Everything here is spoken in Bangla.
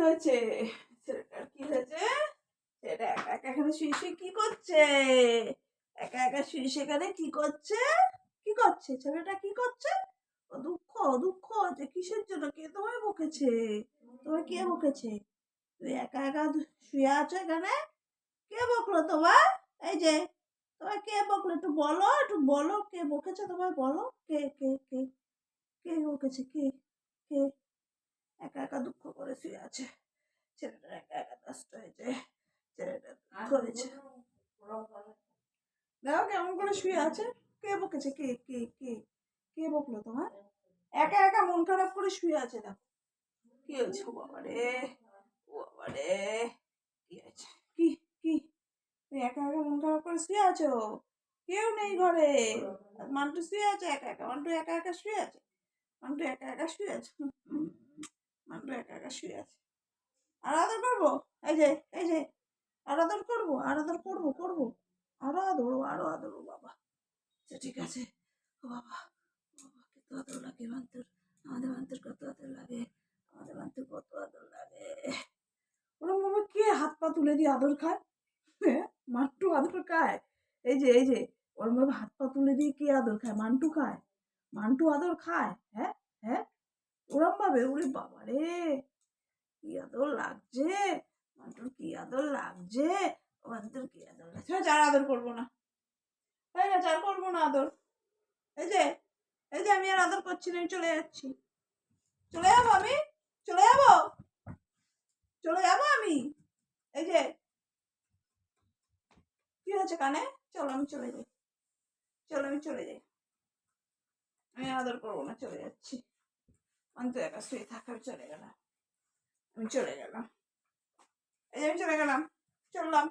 হয়েছে? ছেলেটার কি হয়েছে? ছেলেটা একা একা এখানে শুয়ে শুয়ে কি করছে? একা একা শুয়ে সেখানে কি করছে? কি করছে? ছেলেটা কি করছে? ও দুঃখ দুঃখ যে কিসের জন্য? কে তোমায় বকেছে? তোমায় কে বকেছে? তুই একা একা শুয়ে আছো এখানে? কে বকলো তোমার এই যে, তোমায় কে বকলো? একটু বলো একটু বলো কে বকেছে তোমায়? বলো কে কে কে কে বকেছে? কে কে? একা একা দুঃখ করে শুয়ে আছে। ছেলেটার একা একা কষ্ট হয়েছে ছেলেটা দুঃখ হয়েছে। দেখো কেমন করে শুয়ে আছে। কে বকেছে? কে কে কে কে বকলো তোমার? একা একা মন খারাপ করে শুয়ে আছে দেখো। কি হয়েছে? ও বাবা রে ও বাবা রে কি হয়েছে? কি কি? তুমি একা একা মন খারাপ করে শুয়ে আছো? কেউ নেই ঘরে। মান্টু শুয়ে আছে একা একা? মান্টু একা একা শুয়ে আছে? মান্টু একা একা শুয়ে আছে? হুম, হুম, একা একা শুয়ে আছে। আর আদর করব? এই যে এই যে আর আদর করব? আর আদর করব করব? আরও আদর আরও আদর বাবা। আচ্ছা ঠিক আছে। ও বাবা বাবা কত আদর লাগে মান্তুর আমাদের মান্তুর কত আদর লাগে। আমাদের মান্তুর কত আদর লাগে। ওরকম ভাবে কে হাত পা তুলে দিয়ে আদর খায়? হ্যাঁ মান্টু আদর খায়। এই যে এই যে ওরকম ভাবে হাত পা তুলে দিয়ে কে আদর খায়? মান্টু খায়। মান্টু আদর খায়। হ্যাঁ হ্যাঁ ওরম ভাবে ওরে বাবা রে কি আদর লাগছে! মান্টুর কি আদর লাগছে! মান্টুর কি আদর লাগছে! যার আদর করব না। হয়ে গেছে আর করব না আদর। এই যে এই যে, আমি আর আদর করছি না চলে যাচ্ছি। চলে যাব আমি? চলে যাব? চলে যাব আমি? এই যে, কি হয়েছে কানে? চলো, আমি চলে যাই। চলো, আমি চলে যাই। আমি আদর করব না, চলে যাচ্ছি। অন্তরের কাছে শুয়ে থাকা আমি চলে গেলাম। আমি চলে গেলাম। এই আমি চলে গেলাম। চললাম।